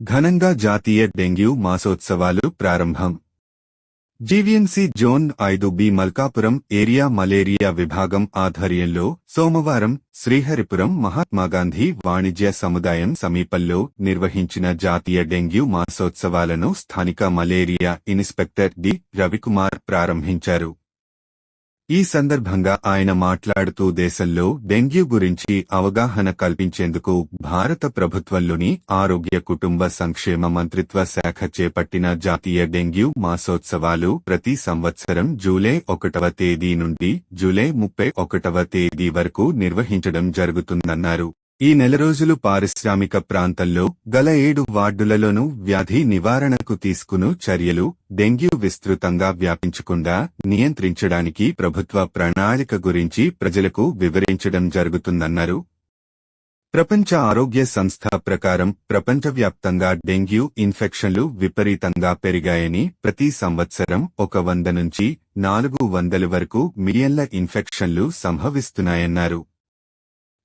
ఘనంగా జాతీయ డెంగ్యూ మాసోత్సవాలు ప్రారంభం. జీవీఎంసీ జోన్ ఐదు బి మల్కాపురం ఏరియా మలేరియా విభాగం ఆధ్వర్యంలో సోమవారం శ్రీహరిపురం మహాత్మాగాంధీ వాణిజ్య సముదాయం సమీపంలో నిర్వహించిన జాతీయ డెంగ్యూ మాసోత్సవాలను స్థానిక మలేరియా ఇన్స్పెక్టర్ డి రవికుమార్ ప్రారంభించారు. ఈ సందర్భంగా ఆయన మాట్లాడుతూ దేశంలో డెంగ్యూ గురించి అవగాహన కల్పించేందుకు భారత ప్రభుత్వంలోని ఆరోగ్య కుటుంబ సంక్షేమ మంత్రిత్వ శాఖ చేపట్టిన జాతీయ డెంగ్యూ మాసోత్సవాలు ప్రతి సంవత్సరం జూలై ఒకటవ తేదీ నుండి జూలై ముప్పై ఒకటవ తేదీ వరకు నిర్వహించడం జరుగుతుందన్నారు. ఈ నెల రోజులు పారిశ్రామిక ప్రాంతంలో గల ఏడు వార్డులలోనూ వ్యాధి నివారణకు తీసుకును చర్యలు డెంగ్యూ విస్తృతంగా వ్యాపించకుండా నియంత్రించడానికి ప్రభుత్వ ప్రణాళిక గురించి ప్రజలకు వివరించడం జరుగుతుందన్నారు. ప్రపంచ ఆరోగ్య సంస్థ ప్రకారం ప్రపంచవ్యాప్తంగా డెంగ్యూ ఇన్ఫెక్షన్లు విపరీతంగా పెరిగాయని ప్రతి సంవత్సరం ఒక వంద నుంచి నాలుగు వందల వరకు మిలియన్ల ఇన్ఫెక్షన్లు సంభవిస్తున్నాయన్నారు.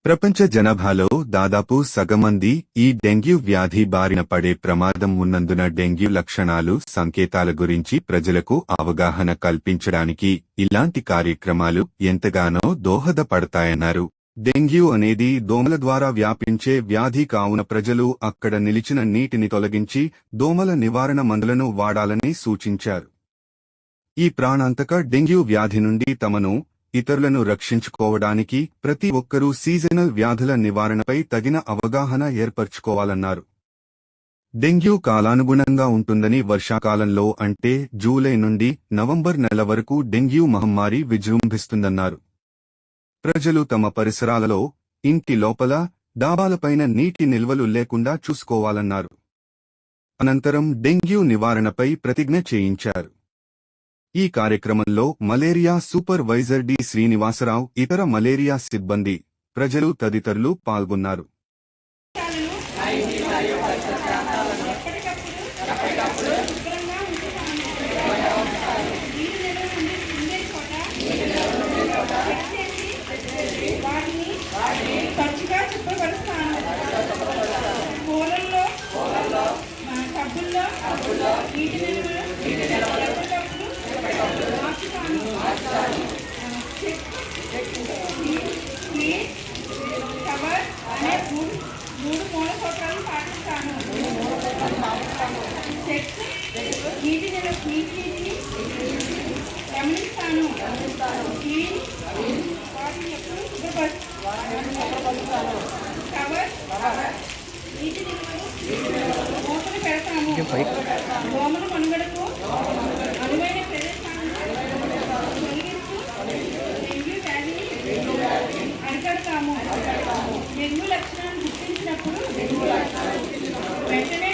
ప్రపంచ జనాభాలో దాదాపు సగమంది ఈ డెంగ్యూ వ్యాధి బారిన పడే ప్రమాదం ఉన్నందున డెంగ్యూ లక్షణాలు సంకేతాల గురించి ప్రజలకు అవగాహన కల్పించడానికి ఇలాంటి కార్యక్రమాలు ఎంతగానో దోహదపడతాయన్నారు. డెంగ్యూ అనేది దోమల ద్వారా వ్యాపించే వ్యాధి కావున ప్రజలు అక్కడ నిలిచిన నీటిని తొలగించి దోమల నివారణ మందులను వాడాలని సూచించారు. ఈ ప్రాణాంతక డెంగ్యూ వ్యాధి నుండి తమను ఇతరులను రక్షించుకోవడానికి ప్రతి ఒక్కరూ సీజనల్ వ్యాధుల నివారణపై తగిన అవగాహన ఏర్పరచుకోవాలన్నారు. డెంగ్యూ కాలానుగుణంగా ఉంటుందని వర్షాకాలంలో అంటే జూలై నుండి నవంబర్ నెల వరకు డెంగ్యూ మహమ్మారి విజృంభిస్తుందన్నారు. ప్రజలు తమ పరిసరాలలో ఇంటి లోపల డాబాలపైన నీటి నిల్వలు లేకుండా చూసుకోవాలన్నారు. అనంతరం డెంగ్యూ నివారణపై ప్రతిజ్ఞ చేయించారు. ఈ కార్యక్రమంలో మలేరియా సూపర్వైజర్ డి శ్రీనివాసరావు ఇతర మలేరియా సిబ్బంది ప్రజలు తదితరులు పాల్గొన్నారు. నీటి నిల్వలు ప్లీజ్ కవర్ అనే మూడు మూడు మూల సూత్రాలను పాటిస్తాను. నీటి నీటి నీటిని గమనిస్తాను. క్లీన్ వాటిని ఎప్పుడు శుభ్రపరుస్తాను. కవర్ నీటి నిల్వలు మూతలు పెడతాము దోమల మనుగడకు అనువైన ప్రదేశం వెంటనే